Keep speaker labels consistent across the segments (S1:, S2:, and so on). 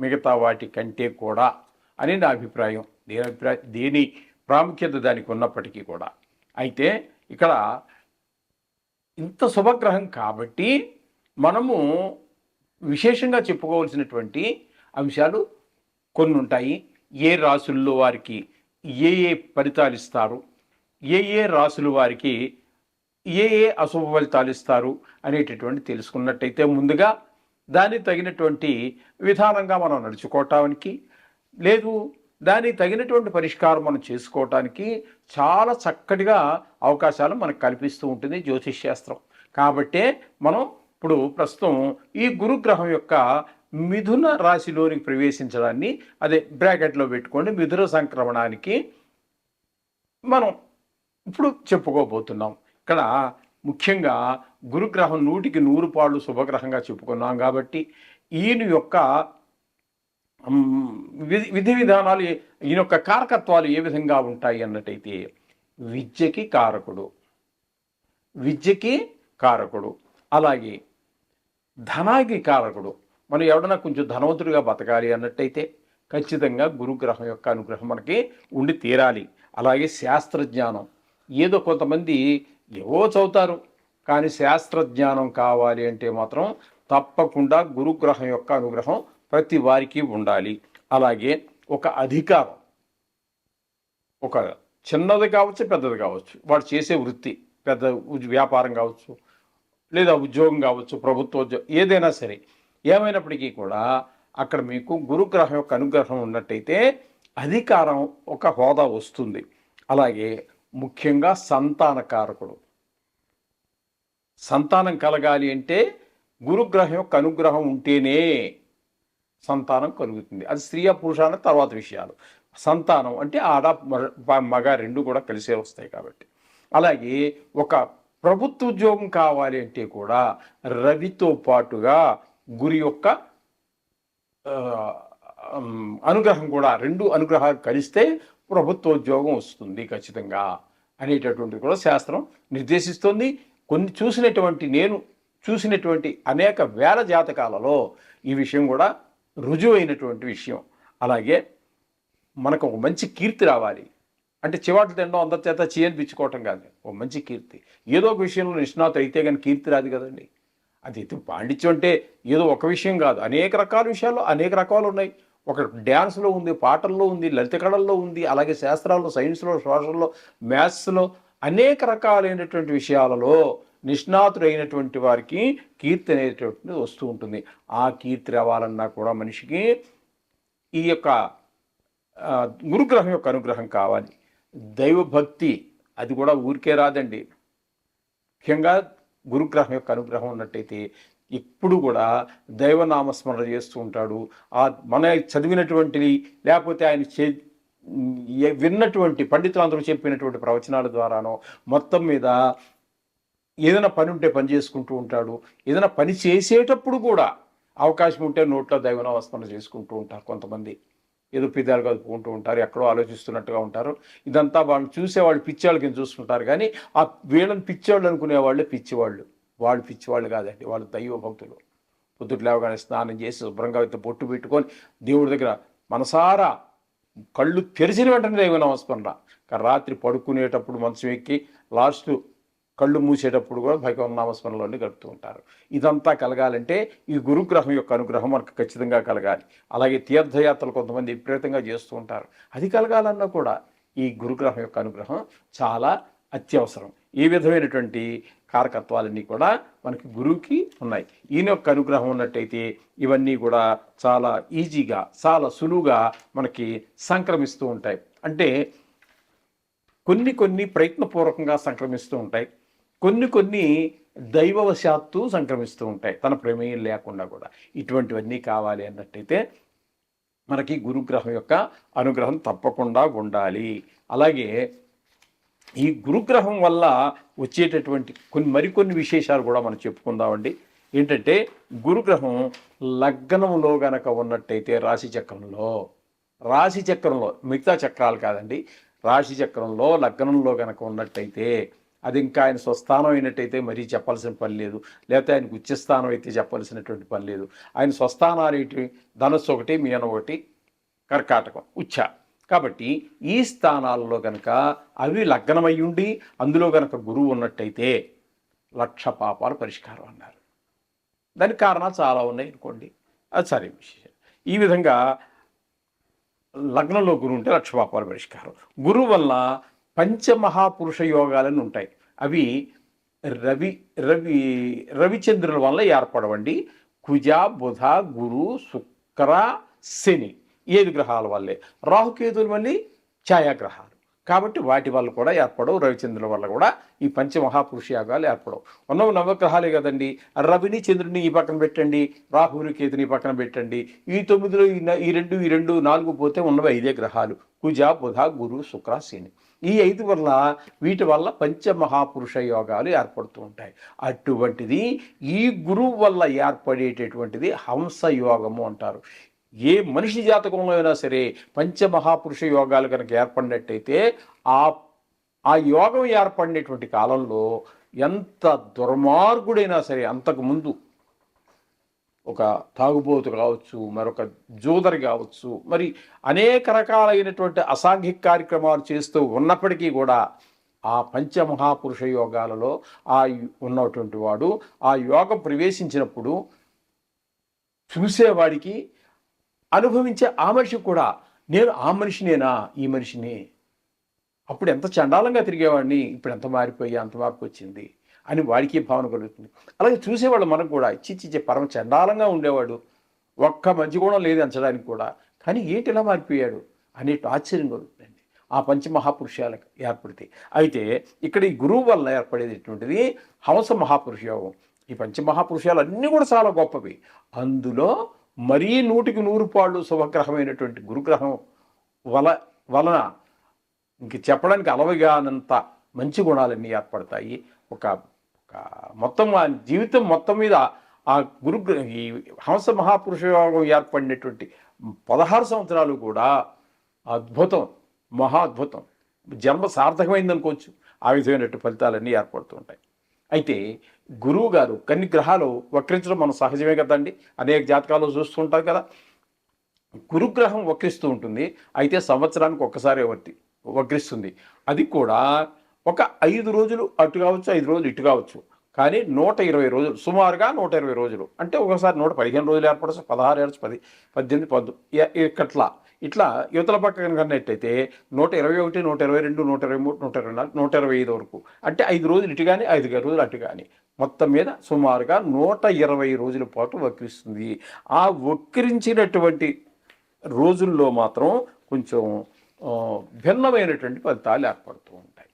S1: మిగతా వాటి కంటే కూడా అని నా అభిప్రాయం. దేని అభిప్రాయం దేని ప్రాముఖ్యత దానికి ఉన్నప్పటికీ కూడా. అయితే ఇక్కడ ఇంత శుభగ్రహం కాబట్టి మనము విశేషంగా చెప్పుకోవాల్సినటువంటి అంశాలు కొన్ని ఉంటాయి. ఏ రాసుల్లో వారికి ఏ ఏ ఫలితాలు ఇస్తారు? ఏ ఏ రాసులు వారికి ఏ ఏ అశుభ ఫలితాలు ఇస్తారు అనేటటువంటి తెలుసుకున్నట్టయితే ముందుగా దానికి తగినటువంటి విధానంగా మనం నడుచుకోవటానికి లేదు దానికి తగినటువంటి పరిష్కారం మనం చేసుకోవటానికి చాలా చక్కటిగా అవకాశాలు మనకు కల్పిస్తూ ఉంటుంది జ్యోతిష్ శాస్త్రం. కాబట్టే మనం ఇప్పుడు ప్రస్తుతం ఈ గురుగ్రహం యొక్క మిథున రాశిలోనికి ప్రవేశించడాన్ని అదే బ్రాకెట్లో పెట్టుకోండి మిథున సంక్రమణానికి మనం ఇప్పుడు చెప్పుకోబోతున్నాం. ఇక్కడ ముఖ్యంగా గురుగ్రహం నూటికి నూరు పాళ్ళు శుభగ్రహంగా చెప్పుకున్నాం కాబట్టి ఈయన యొక్క విధి విధి విధానాలు ఈయన యొక్క కారకత్వాలు ఏ విధంగా ఉంటాయి అన్నట్టయితే విద్యకి కారకుడు. విద్యకి కారకుడు. అలాగే ధనానికి కారకుడు. మనం ఎవడన్నా కొంచెం ధనవంతుడిగా బతకాలి అన్నట్టయితే ఖచ్చితంగా గురుగ్రహం యొక్క అనుగ్రహం మనకి ఉండి తీరాలి. అలాగే శాస్త్రజ్ఞానం. ఏదో కొంతమంది ఏవో చదువుతారు. కానీ శాస్త్రజ్ఞానం కావాలి అంటే మాత్రం తప్పకుండా గురుగ్రహం యొక్క అనుగ్రహం ప్రతి వారికి ఉండాలి. అలాగే ఒక అధికారం. ఒక చిన్నది కావచ్చు పెద్దది కావచ్చు. వాడు చేసే వృత్తి పెద్ద వ్యాపారం కావచ్చు లేదా ఉద్యోగం కావచ్చు ప్రభుత్వ ఉద్యోగం ఏదైనా సరే. ఏమైనప్పటికీ కూడా అక్కడ మీకు గురుగ్రహం యొక్క అనుగ్రహం ఉన్నట్టయితే అధికారం ఒక హోదా వస్తుంది. అలాగే ముఖ్యంగా సంతాన కారకుడు సంతానం కలగాలి అంటే గురుగ్రహం యొక్క అనుగ్రహం ఉంటేనే సంతానం కలుగుతుంది. అది స్త్రీ పురుష అన్న తర్వాత విషయాలు. సంతానం అంటే ఆడ మ- మగ రెండు కూడా కలిసే వస్తాయి కాబట్టి. అలాగే ఒక ప్రభుత్వ ఉద్యోగం కావాలి అంటే కూడా రవితో పాటుగా గురి యొక్క అనుగ్రహం కూడా రెండు అనుగ్రహాలు కలిస్తే ప్రభుత్వ ఉద్యోగం వస్తుంది ఖచ్చితంగా అనేటటువంటి కూడా శాస్త్రం నిర్దేశిస్తుంది. కొన్ని చూసినటువంటి నేను చూసినటువంటి అనేక వేల జాతకాలలో ఈ విషయం కూడా రుజువైనటువంటి విషయం. అలాగే మనకు ఒక మంచి కీర్తి రావాలి. అంటే చివాట్లు తినడం అందరి చేత చేయనిపించుకోవటం కాదు. ఒక మంచి కీర్తి. ఏదో ఒక విషయంలో నిష్ణాత అయితే కానీ కీర్తి రాదు కదండి. అది పాండిత్యం అంటే ఏదో ఒక విషయం కాదు. అనేక రకాల విషయాల్లో అనేక రకాలు ఉన్నాయి. ఒక డ్యాన్స్లో ఉంది పాటల్లో ఉంది లలిత కళల్లో ఉంది అలాగే శాస్త్రాల్లో సైన్స్లో సోషల్లో మ్యాథ్స్లో అనేక రకాలైనటువంటి విషయాలలో నిష్ణాతుడైనటువంటి వారికి కీర్తి అనేటువంటిది వస్తూ ఉంటుంది. ఆ కీర్తి రావాలన్నా కూడా మనిషికి ఈ యొక్క గురుగ్రహం యొక్క అనుగ్రహం కావాలి. దైవభక్తి అది కూడా ఊరికే రాదండి. ముఖ్యంగా గురుగ్రహం యొక్క అనుగ్రహం ఉన్నట్టయితే ఎప్పుడు కూడా దైవనామస్మరణ చేస్తూ ఉంటాడు. ఆ మన చదివినటువంటి లేకపోతే ఆయన చే విన్నటువంటి పండితులందరూ చెప్పినటువంటి ప్రవచనాల ద్వారానో మొత్తం మీద ఏదైనా పని ఉంటే పని చేసుకుంటూ ఉంటాడు. ఏదైనా పని చేసేటప్పుడు కూడా అవకాశం ఉంటే నోట్లో దైవనామస్మరణ చేసుకుంటూ ఉంటారు కొంతమంది. ఏదో పిదాలు కదుపుకుంటూ ఉంటారు ఎక్కడో ఆలోచిస్తున్నట్టుగా ఉంటారు. ఇదంతా వాళ్ళు చూసేవాళ్ళు పిచ్చేవాళ్ళ కింద చూస్తుంటారు కానీ ఆ వీళ్ళని పిచ్చేవాళ్ళు అనుకునేవాళ్ళే పిచ్చివాళ్ళు. వాళ్ళు పిచ్చివాళ్ళు కాదండి వాళ్ళు దైవ భక్తులు పొద్దుట్లు లేవగానే స్నానం చేసి శుభ్రంగా అయితే బొట్టు పెట్టుకొని దేవుడి దగ్గర మనసారా కళ్ళు తెరిచిన వెంటనే దైవ నమస్మరణ రాత్రి పడుకునేటప్పుడు మనసు ఎక్కి లాస్ట్ కళ్ళు మూసేటప్పుడు కూడా భగవన్ నామస్మరణలోనే గడుపుతూ ఉంటారు. ఇదంతా కలగాలంటే ఈ గురుగ్రహం యొక్క అనుగ్రహం మనకు ఖచ్చితంగా కలగాలి. అలాగే తీర్థయాత్రలు కొంతమంది విపరీతంగా చేస్తూ ఉంటారు. అది కలగాలన్నా కూడా ఈ గురుగ్రహం యొక్క అనుగ్రహం చాలా అత్యవసరం. ఈ విధమైనటువంటి కారకత్వాలన్నీ కూడా మనకి గురువుకి ఉన్నాయి. ఈయన యొక్క అనుగ్రహం ఉన్నట్టయితే ఇవన్నీ కూడా చాలా ఈజీగా చాలా సులువుగా మనకి సంక్రమిస్తూ ఉంటాయి. అంటే కొన్ని కొన్ని ప్రయత్నపూర్వకంగా సంక్రమిస్తూ ఉంటాయి. కొన్ని కొన్ని దైవవశాత్తు సంక్రమిస్తూ ఉంటాయి. తన ప్రమేయం లేకుండా కూడా. ఇటువంటివన్నీ కావాలి అన్నట్టయితే మనకి గురుగ్రహం యొక్క అనుగ్రహం తప్పకుండా ఉండాలి. అలాగే ఈ గురుగ్రహం వల్ల వచ్చేటటువంటి కొన్ని మరికొన్ని విశేషాలు కూడా మనం చెప్పుకుందామండి. ఏంటంటే గురుగ్రహం లగ్నంలో గనక ఉన్నట్టయితే రాశి చక్రంలో రాశి చక్రంలో మిగతా చక్రాలు కాదండి రాశి చక్రంలో లగ్నంలో గనక ఉన్నట్టయితే అది ఇంకా ఆయన స్వస్థానం అయినట్టయితే మరీ చెప్పాల్సిన పని లేదు. లేకపోతే ఆయనకు ఉచ్చస్థానం అయితే చెప్పాల్సినటువంటి పని లేదు. ఆయన స్వస్థానాలు ఏంటి? ధనస్సు ఒకటి మీన ఒకటి కర్కాటకం ఉచ్చ. కాబట్టి ఈ స్థానాల్లో కనుక అవి లగ్నమై ఉండి అందులో కనుక గురువు ఉన్నట్టయితే లక్ష పాపాలు పరిష్కారం అన్నారు. దానికి కారణాలు చాలా ఉన్నాయి అనుకోండి. అది సరే విషయం ఈ విధంగా లగ్నంలో గురువు ఉంటే లక్ష పాపాలు పరిష్కారం. గురువు వల్ల పంచమహాపురుష యోగాలని ఉంటాయి. అవి రవి రవి రవిచంద్రుల వల్ల ఏర్పడవండి. కుజ బుధ గురు శుక్ర శని. ఏడు గ్రహాల వల్లే? రాహుకేతులు మళ్ళీ ఛాయాగ్రహాలు. కాబట్టి వాటి వల్ల కూడా ఏర్పడవు రవిచంద్రుల వల్ల కూడా ఈ పంచమహాపురుష యాగాలు ఏర్పడవు. ఉన్న నవగ్రహాలే కదండి. రవిని చంద్రుని ఈ పక్కన పెట్టండి రాహుని కేతుని పక్కన పెట్టండి. ఈ తొమ్మిదిలో ఈ ఈ రెండు ఈ రెండు నాలుగు పోతే ఉన్నవి ఐదే గ్రహాలు. కుజ బుధ గురు శుక్ర శని. ఈ ఐదు వల్ల వీటి వల్ల పంచమహాపురుష యోగాలు ఏర్పడుతూ ఉంటాయి. అటువంటిది ఈ గురువు వల్ల ఏర్పడేటటువంటిది హంస యోగము అంటారు. ఏ మనిషి జాతకంలో అయినా సరే పంచమహాపురుష యోగాలు కనుక ఏర్పడినట్టయితే ఆ ఆ యోగం ఏర్పడినటువంటి కాలంలో ఎంత దుర్మార్గుడైనా సరే అంతకు ముందు ఒక తాగుబోతు కావచ్చు మరొక జూదరి కావచ్చు మరి అనేక రకాలైనటువంటి అసాంఘిక కార్యక్రమాలు చేస్తూ ఉన్నప్పటికీ కూడా ఆ పంచమహాపురుష యోగాలలో ఆ ఉన్నటువంటి వాడు ఆ యోగం ప్రవేశించినప్పుడు చూసేవాడికి అనుభవించే ఆ మనిషి కూడా నేను ఆ మనిషినేనా? ఈ మనిషిని? అప్పుడు ఎంత చండాలంగా తిరిగేవాడిని ఇప్పుడు ఎంత మారిపోయి? అంత మార్పు వచ్చింది? అని వాడికి భావన కలుగుతుంది. అలాగే చూసేవాళ్ళు మనకు కూడా చిచ్చి పరమ చండాలంగా ఉండేవాడు. ఒక్క మంచి గుణం లేదు అంచడానికి కూడా. కానీ ఏంటి ఇలా మారిపోయాడు? అనేటి ఆశ్చర్యం కలుగుతుందండి. ఆ పంచమహాపురుషాలకు ఏర్పడితే. అయితే ఇక్కడ ఈ గురువు వల్ల ఏర్పడేటటువంటిది హంస మహాపురుష యోగం ఈ పంచమహాపురుషాలు అన్నీ కూడా చాలా గొప్పవి. అందులో మరీ నూటికి నూరు పాళ్ళు శుభగ్రహమైనటువంటి గురుగ్రహం వల వలన ఇంక చెప్పడానికి అలవగానంత మంచి గుణాలన్నీ ఏర్పడతాయి? ఒక ఒక మొత్తం ఆ జీవితం మొత్తం మీద ఆ గురు ఈ హంస మహాపురుష యోగం ఏర్పడినటువంటి పదహారు సంవత్సరాలు కూడా అద్భుతం మహా అద్భుతం. జన్మ సార్థకమైంది అనుకోవచ్చు ఆ విధమైనటువంటి ఫలితాలన్నీ ఏర్పడుతూ ఉంటాయి. అయితే గురువు గారు కొన్ని గ్రహాలు వక్రించడం మనం సహజమే కదండి. అనేక జాతకాలు చూస్తుంటాం కదా. గురుగ్రహం వక్రిస్తూ ఉంటుంది. అయితే సంవత్సరానికి ఒక్కసారి వర్తి వక్రిస్తుంది. అది కూడా ఒక ఐదు రోజులు అటు కావచ్చు ఐదు రోజులు ఇటు కావచ్చు. కానీ నూట ఇరవై రోజులు సుమారుగా నూట ఇరవై రోజులు. అంటే ఒకసారి నూట పదిహేను రోజులు ఏర్పడచ్చు పదహారు ఏర్చు పది పద్దెనిమిది పద్దు ఇక్కట్లా ఇట్లా యువతల పక్క కనుకన్నట్టయితే నూట ఇరవై ఒకటి నూట ఇరవై రెండు నూట ఇరవై మూడు నూట ఇరవై నాలుగు నూట ఇరవై ఐదు వరకు. అంటే ఐదు రోజులు ఇటు కానీ ఐదు రోజులు అటు కానీ మొత్తం మీద సుమారుగా నూట ఇరవై రోజుల పాటు వక్రిస్తుంది. ఆ వక్రించినటువంటి రోజుల్లో మాత్రం కొంచెం భిన్నమైనటువంటి ఫలితాలు ఏర్పడుతూ ఉంటాయి.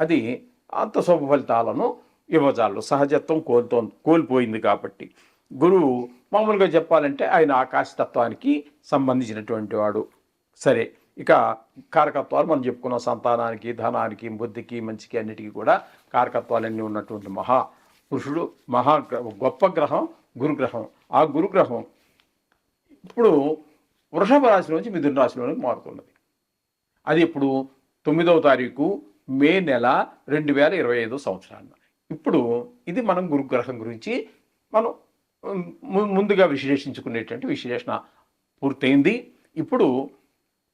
S1: అది అంత శుభ ఫలితాలను యువజాలు సహజత్వం కోల్తో కోల్పోయింది కాబట్టి. గురువు మామూలుగా చెప్పాలంటే ఆయన ఆకాశతత్వానికి సంబంధించినటువంటి వాడు. సరే ఇక కారకత్వాలు మనం చెప్పుకున్న. సంతానానికి ధనానికి బుద్ధికి మంచికి అన్నిటికీ కూడా కారకత్వాలన్నీ ఉన్నటువంటి మహా పురుషుడు మహా గొప్ప గ్రహం గురుగ్రహం. ఆ గురుగ్రహం ఇప్పుడు వృషభ రాశి నుంచి మిథున రాశిలోనికి మారుతున్నది. అది ఇప్పుడు తొమ్మిదవ తారీఖు మే నెల రెండు వేల ఇరవై ఐదో సంవత్సరాన్ని ఇప్పుడు ఇది మనం గురుగ్రహం గురించి మనం ముందుగా విశ్లేషించుకునేటువంటి విశ్లేషణ పూర్తయింది. ఇప్పుడు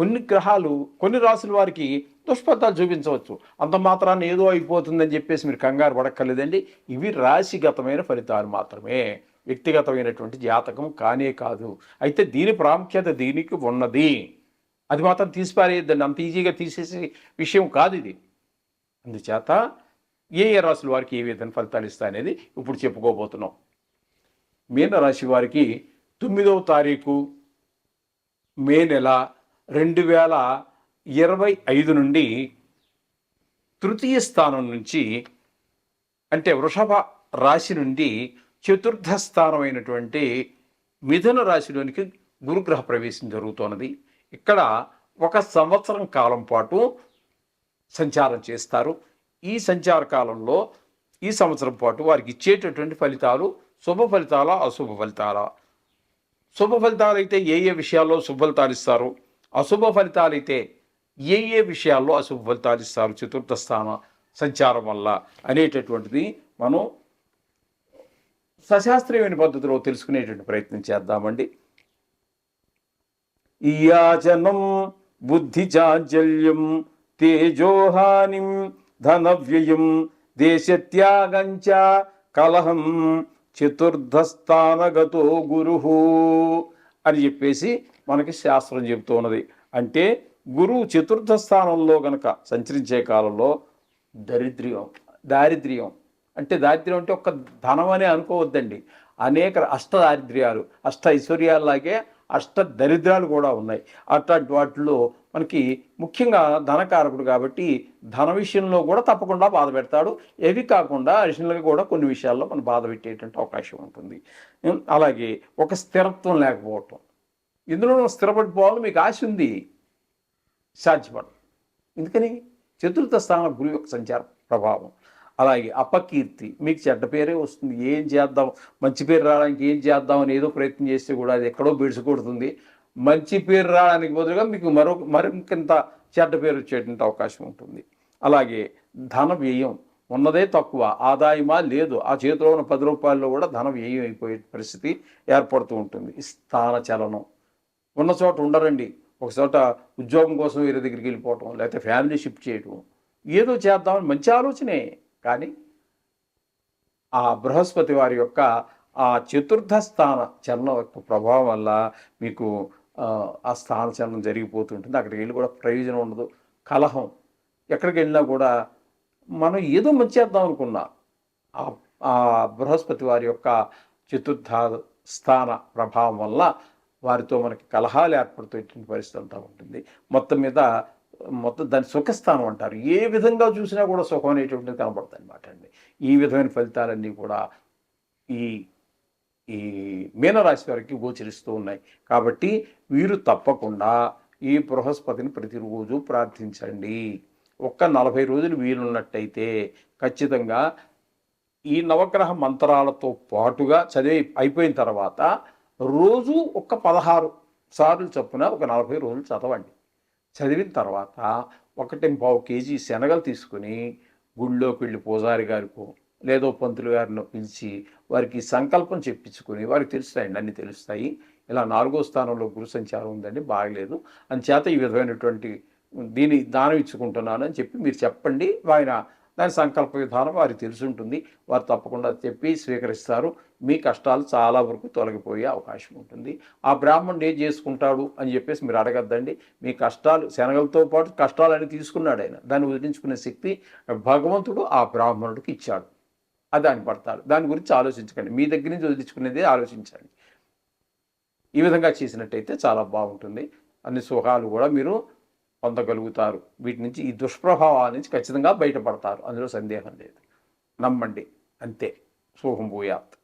S1: కొన్ని గ్రహాలు కొన్ని రాసుల వారికి దుష్ఫలితాలు చూపించవచ్చు. అంత మాత్రాన్ని ఏదో అయిపోతుందని చెప్పేసి మీరు కంగారు పడక్కర్లేదండి. ఇవి రాశిగతమైన ఫలితాలు మాత్రమే. వ్యక్తిగతమైనటువంటి జాతకం కానే కాదు. అయితే దీని ప్రాముఖ్యత దీనికి ఉన్నది. అది మాత్రం తీసిపారేయద్దండి. అంత ఈజీగా తీసేసే విషయం కాదు ఇది. అందుచేత ఏ ఏ రాశుల వారికి ఏ విధంగా ఫలితాలు ఇస్తాయనేది ఇప్పుడు చెప్పుకోబోతున్నాం. మీనరాశి వారికి తొమ్మిదవ తారీఖు మే నెల రెండు వేల ఇరవై ఐదు నుండి తృతీయ స్థానం నుంచి అంటే వృషభ రాశి నుండి చతుర్థ స్థానమైనటువంటి మిథున రాశిలోనికి గురుగ్రహ ప్రవేశం జరుగుతున్నది ఇక్కడ ఒక సంవత్సరం కాలం పాటు సంచారం చేస్తారు. ఈ సంచార కాలంలో ఈ సంవత్సరం పాటు వారికి ఇచ్చేటటువంటి ఫలితాలు శుభ ఫలితాలా అశుభ ఫలితాలా? శుభ ఫలితాలు అయితే ఏ ఏ విషయాల్లో శుభ ఫలితాలు ఇస్తారు? అశుభ ఫలితాలు అయితే ఏ ఏ విషయాల్లో అశుభ ఫలితాలు ఇస్తారు? చతుర్థ స్థాన సంచారం వల్ల అనేటటువంటిది మనం సశాస్త్రీయమైన పద్ధతిలో తెలుసుకునేటువంటి ప్రయత్నం చేద్దామండి. ఇయాచనం బుద్ధి చాంచల్యం తేజోహానిం ధనవ్యయం దేశత్యాగంచ కలహం చతుర్థస్థానగతో గురు అని చెప్పేసి మనకి శాస్త్రం చెబుతూ ఉన్నది. అంటే గురువు చతుర్థ స్థానంలో గనక సంచరించే కాలంలో దరిద్ర్యం దారిద్ర్యం. అంటే దారిద్ర్యం అంటే ఒక్క ధనం అనే అనుకోవద్దండి. అనేక అష్ట దారిద్ర్యాలు అష్ట ఐశ్వర్యాలలాగే అష్ట దరిద్రాలు కూడా ఉన్నాయి. అట్లాంటి వాటిలో మనకి ముఖ్యంగా ధనకారకుడు కాబట్టి ధన విషయంలో కూడా తప్పకుండా బాధ పెడతాడు. ఏవి కాకుండా అడిషనల్గా కూడా కొన్ని విషయాల్లో మనం బాధ పెట్టేటువంటి అవకాశం ఉంటుంది. అలాగే ఒక స్థిరత్వం లేకపోవటం. ఇందులో స్థిరపడిపోవాలని మీకు ఆశ ఉంది సాధ్యపడదు. ఎందుకని? చతుర్థ స్థాన గురువు యొక్క సంచార ప్రభావం. అలాగే అపకీర్తి మీకు చెడ్డ పేరే వస్తుంది. ఏం చేద్దాం? మంచి పేరు రావడానికి ఏం చేద్దాం అని ఏదో ప్రయత్నం చేస్తే కూడా అది ఎక్కడో బెడిసికొడుతుంది మంచి పేరు రావడానికి బదులుగా మీకు మరో మరింత చెడ్డ పేరు వచ్చేటువంటి అవకాశం ఉంటుంది. అలాగే ధన వ్యయం ఉన్నదే తక్కువ ఆదాయమా లేదు ఆ చేతిలో ఉన్న పది రూపాయల్లో కూడా ధన వ్యయం అయిపోయే పరిస్థితి ఏర్పడుతూ ఉంటుంది. స్థాన చలనం. ఉన్న చోట ఉండరండి. ఒక చోట ఉద్యోగం కోసం వేరే దగ్గరికి వెళ్ళిపోవటం లేకపోతే ఫ్యామిలీ షిఫ్ట్ చేయటం ఏదో చేద్దామని మంచి ఆలోచనే. కానీ ఆ బృహస్పతి వారి యొక్క ఆ చతుర్థ స్థాన చలనం యొక్క ప్రభావం వల్ల మీకు ఆ, స్థాన చలనం జరిగిపోతుంటుంది. అక్కడికి వెళ్ళి కూడా ప్రయోజనం ఉండదు. కలహం. ఎక్కడికి వెళ్ళినా కూడా మనం ఏదో మంచి చేద్దాం అనుకున్నా ఆ- ఆ బృహస్పతి వారి యొక్క చతుర్థ స్థాన ప్రభావం వల్ల వారితో మనకి కలహాలు ఏర్పడుతున్న పరిస్థితి అంతా ఉంటుంది. మొత్తం మీద మొత్తం దాని సుఖస్థానం అంటారు. ఏ విధంగా చూసినా కూడా సుఖం అనేటువంటిది కనబడుతుంది అనమాట అండి. ఈ విధమైన ఫలితాలన్నీ కూడా ఈ ఈ మీనరాశి వారికి గోచరిస్తూ ఉన్నాయి. కాబట్టి వీరు తప్పకుండా ఈ బృహస్పతిని ప్రతిరోజు ప్రార్థించండి. ఒక్క నలభై రోజులు వీలున్నట్టయితే ఖచ్చితంగా ఈ నవగ్రహ మంత్రాలతో పాటుగా చదివి అయిపోయిన తర్వాత రోజు ఒక పదహారు సార్లు చొప్పున ఒక నలభై రోజులు చదవండి. చదివిన తర్వాత ఒకటి పావు కేజీ శనగలు తీసుకుని గుళ్ళోకి వెళ్ళి పూజారి గారికో లేదో పంతులు గారిని పిలిచి వారికి సంకల్పం చెప్పించుకుని వారికి తెలుస్తాయండి అన్నీ తెలుస్తాయి. ఇలా నాలుగో స్థానంలో గురు సంచారం ఉందండి బాగలేదు. చేత ఈ విధమైనటువంటి దీని దానం ఇచ్చుకుంటున్నాను అని చెప్పి మీరు చెప్పండి. ఆయన దాని సంకల్ప విధానం వారికి తెలిసి ఉంటుంది వారు తప్పకుండా చెప్పి స్వీకరిస్తారు. మీ కష్టాలు చాలా వరకు తొలగిపోయే అవకాశం ఉంటుంది. ఆ బ్రాహ్మణుడు ఏం చేసుకుంటాడు అని చెప్పేసి మీరు అడగద్దండి. మీ కష్టాలు శనగలతో పాటు కష్టాలని తీసుకున్నాడు ఆయన. దాన్ని వదిలించుకునే శక్తి భగవంతుడు ఆ బ్రాహ్మణుడికి ఇచ్చాడు. అది దాన్ని పడతాడు. దాని గురించి ఆలోచించకండి. మీ దగ్గర నుంచి వదిలించుకునేది ఆలోచించండి. ఈ విధంగా చేసినట్టయితే చాలా బాగుంటుంది. అన్ని సుఖాలు కూడా మీరు పొందగలుగుతారు. వీటి నుంచి ఈ దుష్ప్రభావాల నుంచి ఖచ్చితంగా బయటపడతారు. అందులో సందేహం లేదు. నమ్మండి. అంతే. శుభం భూయాత్.